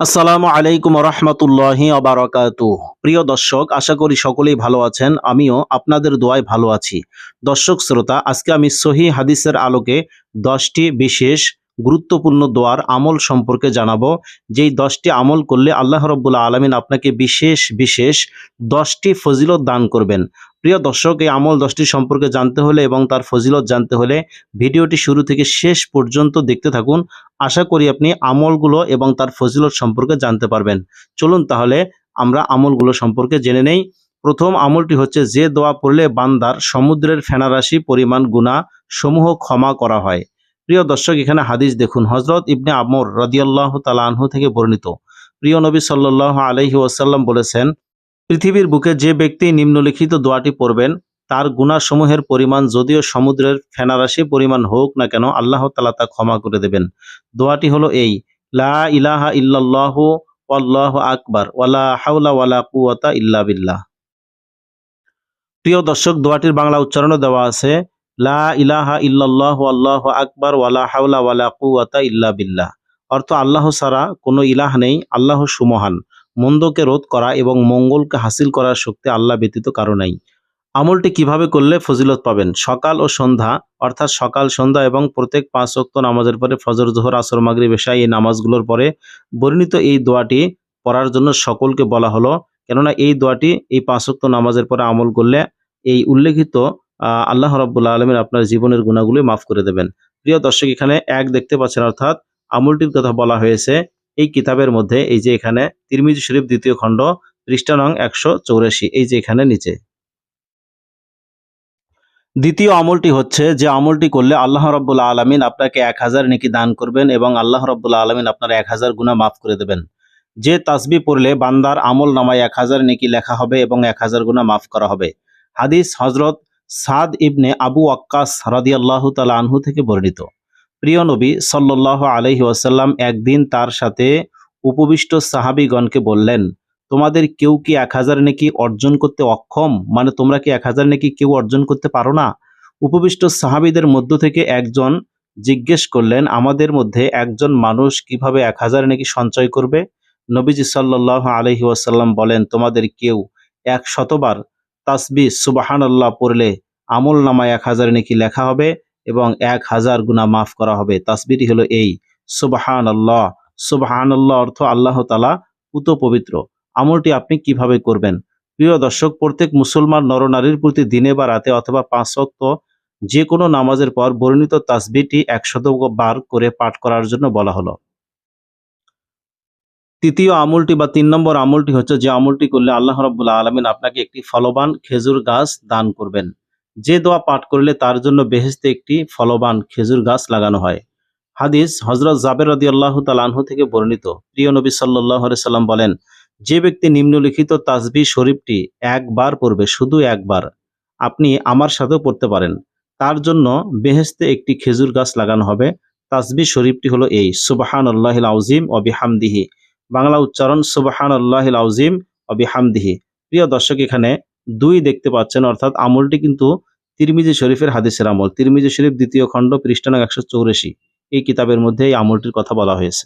আসসালামু আলাইকুম রহমতুল্লাহি আবারকাতু প্রিয় দর্শক, আশা করি সকলেই ভালো আছেন, আমিও আপনাদের দোয়ায় ভালো আছি। দর্শক, শ্রোতা, আজকে আমি সহি হাদিসের আলোকে দশটি বিশেষ গুরুত্বপূর্ণ দোয়ার আমল সম্পর্কে জানাব। যেই দশটি আমল করলে আল্লাহ রব্বুল্লা আলমিন আপনাকে বিশেষ বিশেষ দশটি ফজিলত দান করবেন। প্রিয় দর্শক, এই আমল দশটি সম্পর্কে জানতে হলে এবং তার ফজিলত জানতে হলে ভিডিওটি শুরু থেকে শেষ পর্যন্ত দেখতে থাকুন। আশা করি আপনি আমলগুলো এবং তার ফজিলত সম্পর্কে জানতে পারবেন। চলুন তাহলে আমরা আমলগুলো সম্পর্কে জেনে নেই। প্রথম আমলটি হচ্ছে, যে দোয়া পড়লে বান্দার সমুদ্রের ফেনারাশি পরিমাণ গুণা সমূহ ক্ষমা করা হয়। প্রিয় দর্শক, এখানে হাদিস দেখুন। হজরত ইবনে আমর রদিয়াল্লাহ তালাহু থেকে বর্ণিত। প্রিয় নবী সাল্লাহ আলহি ওয়াসাল্লাম বলেছেন, পৃথিবীর বুকে যে ব্যক্তি নিম্নলিখিত দোয়াটি পড়বেন, তার গুণাসমূহের পরিমাণ যদিও সমুদ্রের ফেনারাশি পরিমাণ হোক না কেন, আল্লাহ তালা তা ক্ষমা করে দেবেন। দোয়াটি হলো এই, লা ইলাহা ইল্লাল্লাহ ওয়াল্লাহু আকবার ওয়ালা হাওলা ওয়ালা কুওয়াতা ইল্লা বিল্লাহ। প্রিয় দর্শক, দোয়াটির বাংলা উচ্চারণও দেওয়া আছে লা ইলাহা ইল্লাল্লাহ আল্লাহ আকবার ওয়ালা হাওলা ওয়ালা কুওয়াতা ইল্লা বিল্লাহ। অর্থ আল্লাহ ছাড়া কোনো ইলাহ নেই, আল্লাহ সুমহান। মন্দকে রোধ করা এবং মঙ্গলকে হাসিল করার শক্তি আল্লাহ ব্যতীত কারও নাই। আমলটি কীভাবে করলে ফজিলত পাবেন? সকাল ও সন্ধ্যা, অর্থাৎ সকাল, সন্ধ্যা এবং প্রত্যেক পাঁচ ওয়াক্ত নামাজের পরে ফজর, জোহর, আসর মাগরি বেশা এই নামাজগুলোর পরে বর্ণিত এই দোয়াটি পড়ার জন্য সকলকে বলা হলো। কেননা এই দোয়াটি এই পাঁচ ওয়াক্ত নামাজের পরে আমল করলে এই উল্লেখিত আল্লাহ রব্বুল্লাহ আলমিন আপনার জীবনের গুণাগুলি মাফ করে দেবেন। প্রিয় দর্শক, এখানে এক দেখতে পাচ্ছেন, অর্থাৎ আমলটির কথা বলা হয়েছে, এই কিতাবের মধ্যে এই যে এখানে তিরমিজি শরীফ দ্বিতীয় খণ্ড, পৃষ্ঠা নং একশো চৌরাশি, এই যে এখানে নিচে। দ্বিতীয় আমলটি হচ্ছে যে আমলটি করলে আল্লাহ রব্বুল্লা আলমিন আপনাকে এক হাজার নেকি দান করবেন এবং আল্লাহ রব্বুল্লা আলমিন আপনার এক হাজার গুণা মাফ করে দেবেন। যে তাসবি পড়লে বান্দার আমল নামায় এক হাজার নেকি লেখা হবে এবং এক হাজার গুণা মাফ করা হবে। হাদিস হজরত সাদ ইবনে আবু আক্কাস রাদিয়াল্লাহু তালা আনহু থেকে বর্ণিত। প্রিয় নবী সাল্লাহ আলহি ওয়াসাল্লাম একদিন তার সাথে উপবিষ্ট সাহাবিগণকে বললেন, তোমাদের কেউ কি এক হাজার নাকি অর্জন করতে অক্ষম? মানে তোমরা কি এক হাজার নাকি কেউ অর্জন করতে পারো না? উপবিষ্ট সাহাবিদের মধ্য থেকে একজন জিজ্ঞেস করলেন, আমাদের মধ্যে একজন মানুষ কীভাবে এক হাজার নাকি সঞ্চয় করবে? নবীজি সাল্লাহ আলহি ওয়াসাল্লাম বলেন, তোমাদের কেউ এক শতবার তাসবি সুবাহান আল্লাহ পড়লে আমল নামায় এক হাজার নেকি লেখা হবে এবং এক হাজার গুণা মাফ করা হবে। তাসবিটি হলো এই সুবাহান আল্লাহ সুবাহান আল্লাহ অর্থ আল্লাহ তালা পুত পবিত্র আমলটি আপনি কীভাবে করবেন? প্রিয় দর্শক, প্রত্যেক মুসলমান নরনারীর প্রতি দিনে বা রাতে অথবা পাঁচ অক্ত যে কোনো নামাজের পর বর্ণিত তাসবিটি একশত বার করে পাঠ করার জন্য বলা হলো। তৃতীয় আমলটি বা তিন নম্বর আমলটি হচ্ছে যে আমলটি করলে আল্লাহ রব্বুল্লা আলমিন আপনাকে একটি ফলবান খেজুর গাছ দান করবেন। যে দোয়া পাঠ করলে তার জন্য বেহেস্তে একটি ফলবান খেজুর গাছ লাগানো হয়। হাদিস হজরত জাবের রদি আল্লাহ তালাহু থেকে বর্ণিত। প্রিয় নবী সাল্লাহ সাল্লাম বলেন, যে ব্যক্তি নিম্নলিখিত তাজবি শরীফটি একবার পড়বে, শুধু একবার, আপনি আমার সাথেও পড়তে পারেন। তার জন্য বেহেস্তে একটি খেজুর গাছ লাগানো হবে। তাজবি শরীফটি হলো এই সুবাহান আল্লাহ আউজিম অবিহামদিহি বাংলা উচ্চারণ সুবাহান আল্লাহ আউজিম অবিহামদিহি প্রিয় দর্শক, এখানে দুই দেখতে পাচ্ছেন, অর্থাৎ আমলটি কিন্তু তিরমিজি শরীফের হাদিসের আমল। তিরমিজি শরীফ দ্বিতীয় খণ্ড, পৃষ্ঠা নং একশো চৌরাশি। এই কিতাবের মধ্যে এই আমলটির কথা বলা হয়েছে।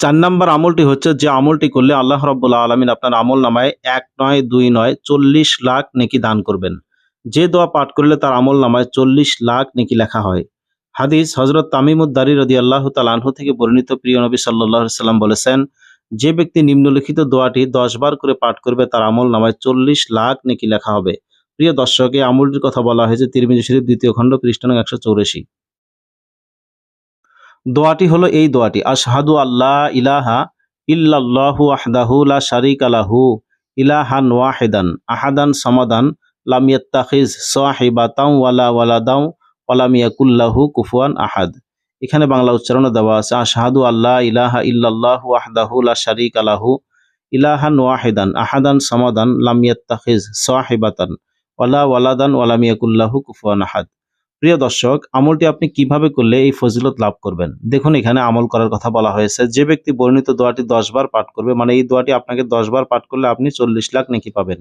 চার নম্বর আমলটি হচ্ছে যে আমলটি করলে আল্লাহ রব্বুল্লাহ আলমিন আপনার আমল নামায় এক নয়, দুই নয়, চল্লিশ লাখ নেকি দান করবেন। যে দোয়া পাঠ করলে তার আমল নামায় চল্লিশ লাখ নেকি লেখা হয়। হাদিস হজরত তামিমুদ্দারি রদি আল্লাহ তালাহু থেকে বর্ণিত প্রিয় নবী সাল্লাহ সাল্লাম বলেছেন, যে ব্যক্তি নিম্নলিখিত দোয়াটি দশ বার করে পাঠ করবে তার আমল নামায় চল্লিশ লাখ নেকি লেখা হবে। প্রিয় দর্শক আমলটির কথা বলা হয়েছে তিরমিজি শরীফ দ্বিতীয় খণ্ড পৃষ্ঠান একশো চৌরাশি। দোয়াটি হলো এই দোয়াটি, আশহাদু আল্লাহ ইলাহা ইল্লাল্লাহু আহদাহু লা শারিক আলাহু ইলাহান ওয়াহিদান, আহাদান সমাদান, লাম ইয়াত্তাখিজ সাহিবাতাও ওয়ালা ওয়ালাদাও ওয়ালাম ইয়াকুল্লাহু কুফুয়ান আহাদ। এখানে বাংলা উচ্চারণে দেওয়া আছে, আশহাদু আল্লাহ ইলাহা ইল্লাল্লাহু আহদাহু শারিক আলাহু ইলাহান ওয়াহিদান, আহাদান সমাদান লাম ইয়াত্তাখিজ সাহিবাতান, ওয়ালা ওয়ালাদান ওয়ালাম ইয়াকুল্লাহু কুফুয়ান আহাদ। প্রিয় দর্শক, আমলটি আপনি কীভাবে করলে এই ফজিলত লাভ করবেন? দেখুন, এখানে আমল করার কথা বলা হয়েছে, যে ব্যক্তি বর্ণিত দোয়াটি দশ বার পাঠ করবে মানে এই দোয়াটি আপনাকে দশ বার পাঠ করলে আপনি চল্লিশ লাখ নেকি পাবেন।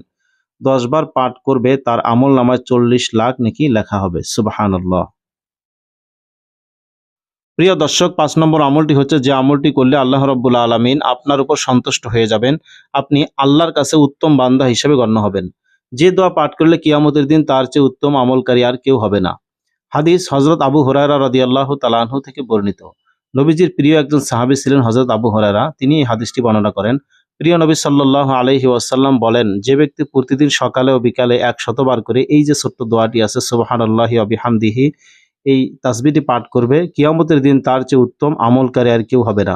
দশ বার পাঠ করবে, তার আমল নামায় চল্লিশ লাখ নেকি লেখা হবে। সুবাহান প্রিয় দর্শক, পাঁচ নম্বর আমলটি হচ্ছে যে আমলটি করলে আল্লাহ রব্বুল আলমিন আপনার উপর সন্তুষ্ট হয়ে যাবেন, আপনি আল্লাহর কাছে উত্তম বান্দা হিসেবে গণ্য হবেন। যে দোয়া পাঠ করলে কিয়ামতের দিন তার চেয়ে উত্তম আমলকারী আর কেউ হবে না। হাদিস হজরত আবু হরারা রদি আল্লাহ তালাহু থেকে বর্ণিত। নবীজির প্রিয় একজন সাহাবী ছিলেন হজরত আবু হরারা তিনি এই হাদিসটি বর্ণনা করেন প্রিয় নবী সাল্লাহ আলহি ওয়াসাল্লাম বলেন, যে ব্যক্তি প্রতিদিন সকালে ও বিকালে এক শতবার করে এই যে ছোট্ট দোয়াটি আছে সুবাহান আল্লাহি আবিহামদিহি এই তাসবিটি পাঠ করবে, কিয়ামতের দিন তার চেয়ে উত্তম আমলকারী আর কেউ হবে না।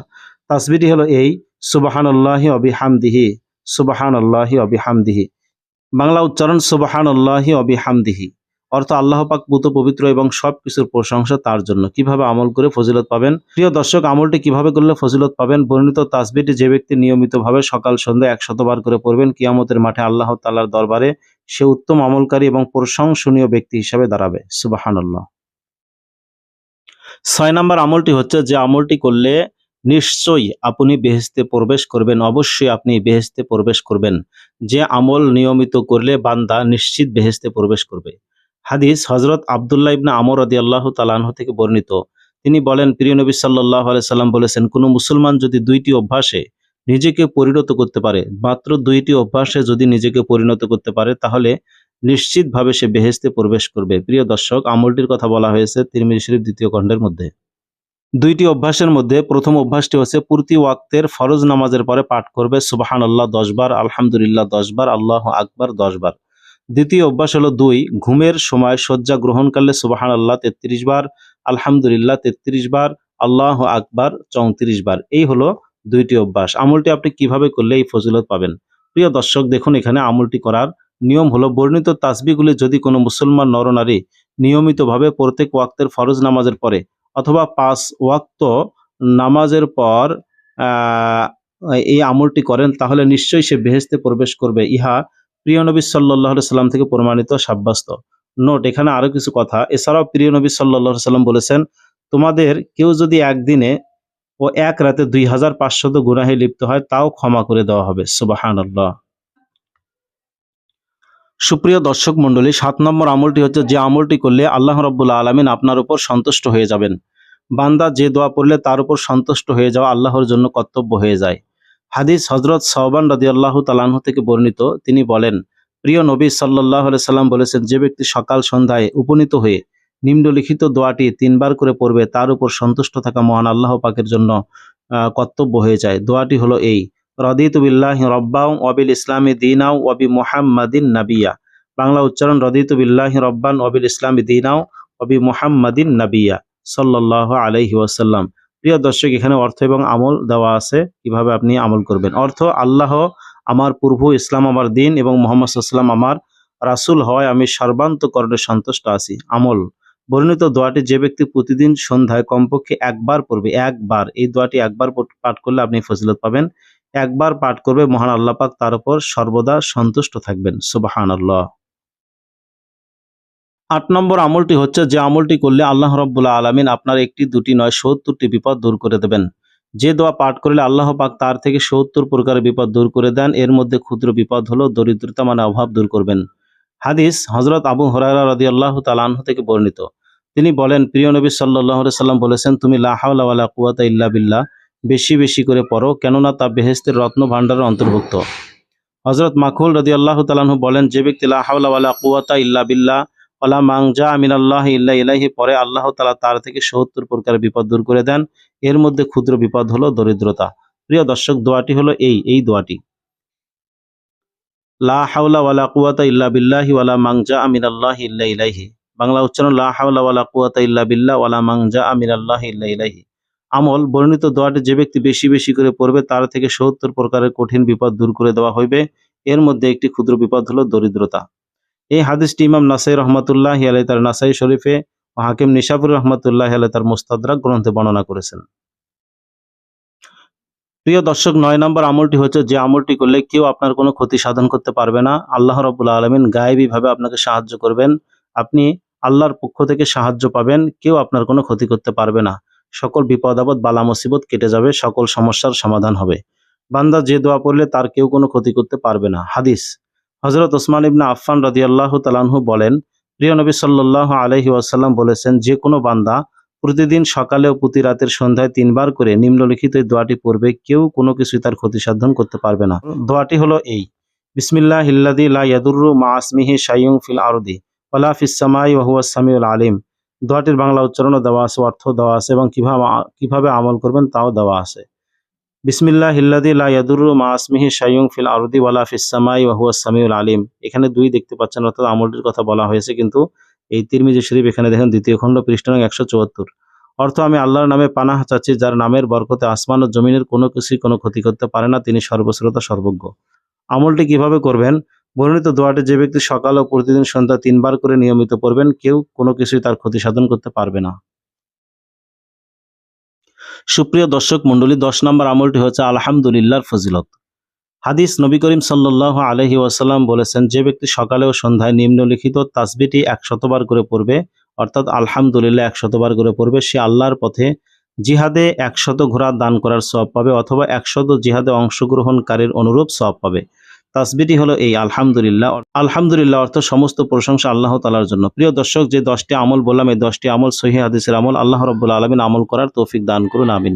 তাসবিটি হলো এই সুবাহান আল্লাহি অবিহামদিহি সুবাহান আল্লাহি অবিহামদিহি বাংলা উচ্চারণ সুবাহান আল্লাহি অবিহামদিহি অর্থ আল্লাহ পাক পুত পবিত্র এবং সব কিছুর প্রশংসা তার জন্য। কীভাবে আমল করে ফজিলত পাবেন? প্রিয় দর্শক, আমলটি কীভাবে করলে ফজিলত পাবেন? বর্ণিত তাসবিটি যে ব্যক্তি নিয়মিতভাবে সকাল, সন্ধ্যা একশতবার করে পড়বেন, কিয়ামতের মাঠে আল্লাহ তাল্লার দরবারে সে উত্তম আমলকারী এবং প্রশংসনীয় ব্যক্তি হিসাবে দাঁড়াবে। সুবাহান আল্লাহ ছয় নম্বর আমলটি হচ্ছে যে আমলটি করলে নিশ্চয়ই আপনি বেহেস্তে প্রবেশ করবেন, অবশ্যই আপনি বেহেস্তে প্রবেশ করবেন। যে আমল নিয়মিত করলে বান্দা নিশ্চিত বেহেস্তে প্রবেশ করবে। হাদিস হজরত আবদুল্লাহ ইবনা আমর আদি আল্লাহ তালাহ থেকে বর্ণিত। তিনি বলেন, প্রিয় নবী সাল্লাহ সাল্লাম বলেছেন, কোনো মুসলমান যদি দুইটি অভ্যাসে নিজেকে পরিণত করতে পারে, মাত্র দুইটি অভ্যাসে যদি নিজেকে পরিণত করতে পারে, তাহলে নিশ্চিতভাবে সে বেহেস্তে প্রবেশ করবে। প্রিয় দর্শক, আমলটির কথা বলা হয়েছে তিরমিজি শরীফ দ্বিতীয় খণ্ডের মধ্যে। দুইটি অভ্যাসের মধ্যে প্রথম অভ্যাসটি হচ্ছে, প্রতি ওয়াক্তের ফরজ নামাজের পরে পাঠ করবে সুবাহান আল্লাহ দশবার আলহামদুলিল্লাহ দশবার আল্লাহ আকবার দশবার দ্বিতীয় অভ্যাস হলো দুই, ঘুমের সময় শয্যা গ্রহণকালে সুবাহান আল্লাহ তেত্রিশ বার, আলহামদুলিল্লাহ তেত্রিশ বার, আল্লাহ আকবার চৌত্রিশ বার। এই হলো দুইটি অভ্যাস। আমলটি আপনি কীভাবে করলে এই ফজিলত পাবেন? প্রিয় দর্শক, দেখুন এখানে আমলটি করার নিয়ম হলো বর্ণিত তাসবিগুলি যদি কোনো মুসলমান নরনারী নিয়মিতভাবে প্রত্যেক ওয়াক্তের ফরজ নামাজের পরে অথবা পাঁচ ওয়াক্ত নামাজের পর এই আমলটি করেন, তাহলে নিশ্চয়ই সে বেহেস্তে প্রবেশ করবে। ইহা প্রিয় নবী সাল্লাহ সাল্লাম থেকে প্রমাণিত সাব্যস্ত নোট, এখানে আরও কিছু কথা। এছাড়াও প্রিয় নবী সাল্লাহ সাল্লাম বলেছেন, তোমাদের কেউ যদি একদিনে ও এক রাতে দুই হাজার পাঁচশত গুনাহে লিপ্ত হয়, তাও ক্ষমা করে দেওয়া হবে। সুবাহান আল্লাহ সুপ্রিয় দর্শক মণ্ডলী, সাত নম্বর আমলটি হচ্ছে যে আমলটি করলে আল্লাহ রব্বুল্লা আলমিন আপনার উপর সন্তুষ্ট হয়ে যাবেন। বান্দা যে দোয়া পড়লে তার উপর সন্তুষ্ট হয়ে যাওয়া আল্লাহর জন্য কর্তব্য হয়ে যায়। হাদিস হজরত সহবান রাদি আল্লাহ তালাহ থেকে বর্ণিত। তিনি বলেন, প্রিয় নবী সাল্লাহ সাল্লাম বলেছেন, যে ব্যক্তি সকাল সন্ধ্যায় উপনীত হয়ে নিম্নলিখিত দোয়াটি তিনবার করে পড়বে, তার উপর সন্তুষ্ট থাকা মহান আল্লাহ পাকের জন্য কর্তব্য হয়ে যায়। দোয়াটি হলো এই, রদিত বিল্লাহ রব্বাউ অবিল ইসলামী দিনাও অবি মুহাম্মাদিন নাবিয়া। বাংলা উচ্চারণ, রদিত বিল্লাহ রব্বান ওয়াবিল ইসলামী দিনাও অবি মুহাম্মাদিন নাবিয়া। সাল্লাহ আলাইহি ওয়াসাল্লাম। প্রিয় দর্শক, এখানে অর্থ এবং আমল দেওয়া আছে। কীভাবে আপনি আমল করবেন? অর্থ, আল্লাহ আমার পূর্ব ইসলাম আমার দিন এবং মোহাম্মদ সাল্লাম আমার রাসূল হওয়ায় আমি সর্বান্তকরণে সন্তুষ্ট আছি। আমল, বর্ণিত দোয়াটি যে ব্যক্তি প্রতিদিন সন্ধ্যায় কমপক্ষে একবার পড়বে, একবার। এই দোয়াটি একবার পঠ- করলে আপনি ফজিলত পাবেন। একবার পাঠ করবে মহান আল্লাহ পাক, তার উপর সর্বদা সন্তুষ্ট থাকবেন। সুবাহান আল্লাহ আট নম্বর আমলটি হচ্ছে যে আমলটি করলে আল্লাহ রব্বুল্লাহ আলমিন আপনার একটি, দুটি, নয়, সত্তরটি বিপদ দূর করে দেবেন। যে দোয়া পাঠ করলে আল্লাহ পাক তার থেকে সত্তর প্রকারের বিপদ দূর করে দেন। এর মধ্যে ক্ষুদ্র বিপদ হলো দরিদ্রতা মানে অভাব দূর করবেন। হাদিস হজরত আবু হরারা রদি আল্লাহ তালাহ থেকে বর্ণিত। তিনি বলেন, প্রিয় নবী সাল্লাহ সাল্লাম বলেছেন, তুমি লাহাওয়ালা কুয়াতা ইল্লা বিল্লাহ, বেশি বেশি করে পড়ো, কেননা তা বেহেস্তের রত্ন ভাণ্ডারের অন্তর্ভুক্ত। হজরত মাখুল রদি আল্লাহ তালাহ বলেন, যে ব্যক্তি লাহাওয়ালা কুয়াতা ইল্লা বিল্লাহ ওলা মাংজা আমিন আল্লাহ ইল্লা ইলাহি পরে আল্লাহ তালা তার থেকে সত্তর প্রকারের বিপদ দূর করে দেন। এর মধ্যে ক্ষুদ্র বিপদ হলো দরিদ্রতা। প্রিয় দর্শক, দোয়াটি হলো এই এই দোয়াটি। লা হাওলা ওয়ালা কুয়াতা ইল্লা বিল্লাহি ওয়ালা মাংজা আমিন আল্লাহ ইল্লা ইলাইহি। বাংলা উচ্চারণ লা হাওলা ওয়ালা কুয়াতা ইল্লা বিল্লাহ ওয়ালা মাংজা আমিন আল্লাহ ইল্লা ইলাইহি। আমল, বর্ণিত দোয়াটি যে ব্যক্তি বেশি বেশি করে পড়বে, তার থেকে সত্তর প্রকারের কঠিন বিপদ দূর করে দেওয়া হইবে। এর মধ্যে একটি ক্ষুদ্র বিপদ হলো দরিদ্রতা। এই হাদিসটি ইমাম নাসাই রহমতুল্লাহ আলাই তার নাসাই শরীফে ও হাকিম নিশাপুর রহমতুল্লাহ আলাই তার মুস্তাদরাক গ্রন্থে বর্ণনা করেছেন। প্রিয় দর্শক, নয় নম্বর আমলটি হচ্ছে যে আমলটি করলে কেউ আপনার কোনো ক্ষতি সাধন করতে পারবে না। আল্লাহ রবুল্লা আলমিন গায়েবী ভাবে আপনাকে সাহায্য করবেন। আপনি আল্লাহর পক্ষ থেকে সাহায্য পাবেন, কেউ আপনার কোনো ক্ষতি করতে পারবে না। সকল বিপদ, আপদ, বালা, মুসিবত কেটে যাবে, সকল সমস্যার সমাধান হবে। বান্দা যে দোয়া পড়লে তার কেউ কোনো ক্ষতি করতে পারবে না। হাদিস হজরত ওসমান ইবনা আফফান রাদিয়াল্লাহু তালানহু বলেন, প্রিয় নবী সাল্লাল্লাহু আলহি ওয়াসাল্লাম বলেছেন, যে কোনো বান্দা প্রতিদিন সকালে ও প্রতি রাতের সন্ধ্যায় তিনবার করে নিম্নলিখিত দোয়াটি পড়বে, কেউ কোনো কিছুই তার ক্ষতি সাধন করতে পারবে না। দোয়াটি হলো এই বিসমিল্লাহ হিল্লাদি লা মা আসমিহি শাইয়ুং ফিল আরদি ওয়ালা ফিস সামাই ওয়া হুয়াস সামিউল আলিম। দোয়াটির বাংলা উচ্চারণও দেওয়া আছে অর্থ দেওয়া আছে এবং কীভাবে কীভাবে আমল করবেন তাও দেওয়া আছে। বিসমিল্লাহ হিল্লাদি লা ইয়াদুররু মা আসমিহি শাইয়ুং ফিল আরদি ওয়ালা ফিস সামাই ওয়া সামিউল আলিম। এখানে দুই দেখতে পাচ্ছেন, অর্থাৎ আমলটির কথা বলা হয়েছে কিন্তু এই তিরমিজি শরীফ এখানে দেখেন দ্বিতীয় খণ্ড পৃষ্ঠা নং একশো চুয়াত্তর। অর্থ, আমি আল্লাহর নামে পানাহ চাচ্ছি, যার নামের বরকতে আসমান ও জমিনের কোনো কিছুই কোনো ক্ষতি করতে পারে না, তিনি সর্বশ্রোতা, সর্বজ্ঞ। আমলটি কীভাবে করবেন? বর্ণিত দোয়াটি যে ব্যক্তি সকাল ও প্রতিদিন সন্ধ্যা তিনবার করে নিয়মিত পড়বেন, কেউ কোনো কিছুই তার ক্ষতি সাধন করতে পারবে না। সুপ্রিয় দর্শক মন্ডলী দশ নম্বর আমলটি হচ্ছে আলহামদুলিল্লাহর ফজিলত। হাদিস নবী করিম সাল্লাহ আলহি ওয়াসাল্লাম বলেছেন, যে ব্যক্তি সকালে ও সন্ধ্যায় নিম্নলিখিত তাসবিটি একশতবার করে পড়বে, অর্থাৎ আলহামদুলিল্লাহ একশতবার করে পড়বে, সে আল্লাহর পথে জিহাদে একশত ঘোড়া দান করার সব পাবে অথবা একশত জিহাদে অংশগ্রহণকারীর অনুরূপ সব পাবে। তাসবিটি হলো এই আলহামদুলিল্লাহ। আলহামদুলিল্লাহ অর্থ সমস্ত প্রশংসা আল্লাহ তালার জন্য। প্রিয় দর্শক, যে দশটি আমল বললাম, এই দশটি আমল সহি হাদিসের আমল আল্লাহ রব্বুল আলমিন আমল করার তৌফিক দান করুন, আমিন।